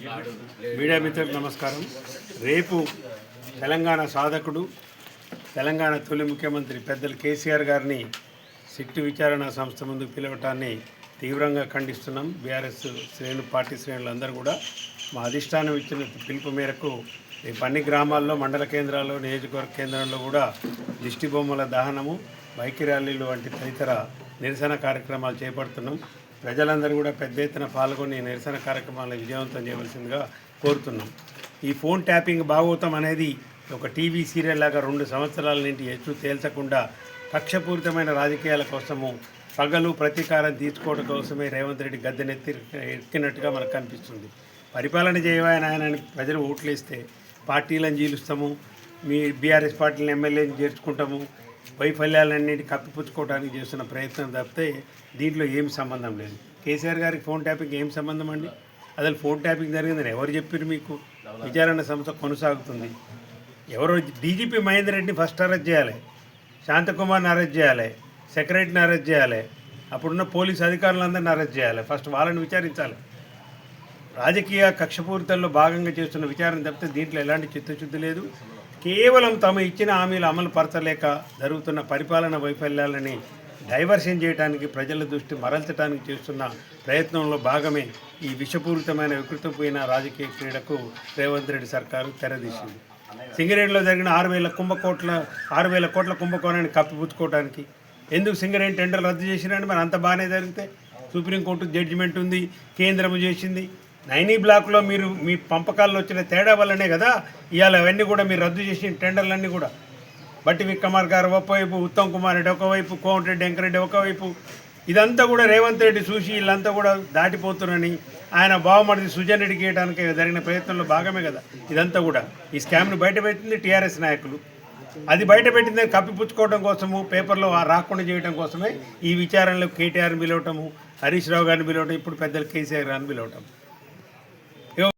Media మిత్రులకు నమస్కారం. రేపు తెలంగాణ సాధకుడు తెలంగాణ తొలి ముఖ్యమంత్రి పెద్దలు కేసీఆర్ గారిని సిట్టు విచారణ సంస్థ ముందు పిలవటాన్ని తీవ్రంగా ఖండిస్తున్నాం. బీఆర్ఎస్ శ్రేణులు పార్టీ శ్రేణులు అందరూ కూడా మా అధిష్టానం ఇచ్చిన పిలుపు మేరకు రేపు అన్ని గ్రామాల్లో మండల కేంద్రాల్లో నియోజకవర్గ కేంద్రంలో కూడా దిష్టి బొమ్మల దహనము బైక్ ర్యాలీలు వంటి తదితర నిరసన కార్యక్రమాలు చేపడుతున్నాం. ప్రజలందరూ కూడా పెద్ద ఎత్తున పాల్గొని నిరసన కార్యక్రమాలను విజయవంతం చేయవలసిందిగా కోరుతున్నాం. ఈ ఫోన్ ట్యాపింగ్ భాగవతం అనేది ఒక టీవీ సీరియల్ లాగా రెండు సంవత్సరాల నుండి ఎచ్చు తేల్చకుండా కక్షపూరితమైన రాజకీయాల కోసము పగలు ప్రతీకారం తీర్చుకోవడం కోసమే రేవంత్ రెడ్డి గద్దెనెత్తి ఎక్కినట్టుగా మనకు కనిపిస్తుంది. పరిపాలన చేయవాయన ఆయన ప్రజలు ఓట్లేస్తే పార్టీలను జీలుస్తాము మీ బీఆర్ఎస్ పార్టీని ఎమ్మెల్యేని చేర్చుకుంటాము వైఫల్యాలన్నిటి కప్పిపుచ్చుకోవడానికి చేస్తున్న ప్రయత్నం తప్పితే దీంట్లో ఏం సంబంధం లేదు. కేసీఆర్ గారికి ఫోన్ ట్యాపింగ్ ఏం సంబంధం అండి? అసలు ఫోన్ ట్యాపింగ్ జరిగిందని ఎవరు చెప్పారు మీకు? విచారణ సంస్థ కొనసాగుతుంది. ఎవరో డీజీపీ మహేందర్ రెడ్డిని ఫస్ట్ అరెస్ట్ చేయాలి. శాంతకుమార్ని అరెస్ట్ చేయాలి. సెక్రటరీని అరెస్ట్ చేయాలి. అప్పుడున్న పోలీస్ అధికారులందరిని అరెస్ట్ చేయాలి. ఫస్ట్ వాళ్ళని విచారించాలి. రాజకీయ కక్షపూరితల్లో భాగంగా చేస్తున్న విచారణ తప్పితే దీంట్లో ఎలాంటి చిత్తశుద్ధి లేదు. కేవలం తమ ఇచ్చిన హామీలు అమలు పరచలేక జరుగుతున్న పరిపాలన వైఫల్యాలని డైవర్షన్ చేయడానికి ప్రజల దృష్టి మరల్చడానికి చేస్తున్న ప్రయత్నంలో భాగమే ఈ విషపూరితమైన వికృతపోయిన రాజకీయ క్రీడకు రేవంత్ రెడ్డి సర్కారు తెరదీసింది. సింగరేణిలో జరిగిన ఆరు వేల కుంభకోట్ల ఆరు వేల కోట్ల కుంభకోణాన్ని కప్పిపుచ్చుకోవడానికి ఎందుకు సింగరేణి టెండర్ రద్దు చేసిరండి మరి అంత బాగానే జరిగితే? సుప్రీంకోర్టు జడ్జిమెంట్ ఉంది కేంద్రము చేసింది. నైనీ బ్లాక్లో మీరు మీ పంపకాల్లో వచ్చిన తేడా వల్లనే కదా ఇవాళ అవన్నీ కూడా మీరు రద్దు చేసిన టెండర్లన్నీ కూడా. బట్టి విక్రమార్ గారు ఒకవైపు ఉత్తమ్ కుమార్ రెడ్డి ఒకవైపు కోమటిరెడ్డి వెంకరెడ్డి ఒకవైపు. ఇదంతా కూడా రేవంత్ రెడ్డి చూసి వీళ్ళంతా కూడా దాటిపోతున్నారని ఆయన బావమడిది సుజన్ రెడ్డి గీయడానికి జరిగిన ప్రయత్నంలో భాగమే కదా ఇదంతా కూడా. ఈ స్కామ్ను బయటపెట్టింది టీఆర్ఎస్ నాయకులు. అది బయట పెట్టింది కప్పిపుచ్చుకోవడం కోసము పేపర్లో రాకుండా చేయడం కోసమే ఈ విచారణలో కేటీఆర్ని పిలవటము హరీష్ రావు గారిని పిలవటం ఇప్పుడు పెద్దలు కేసీఆర్ గారిని పిలవటం.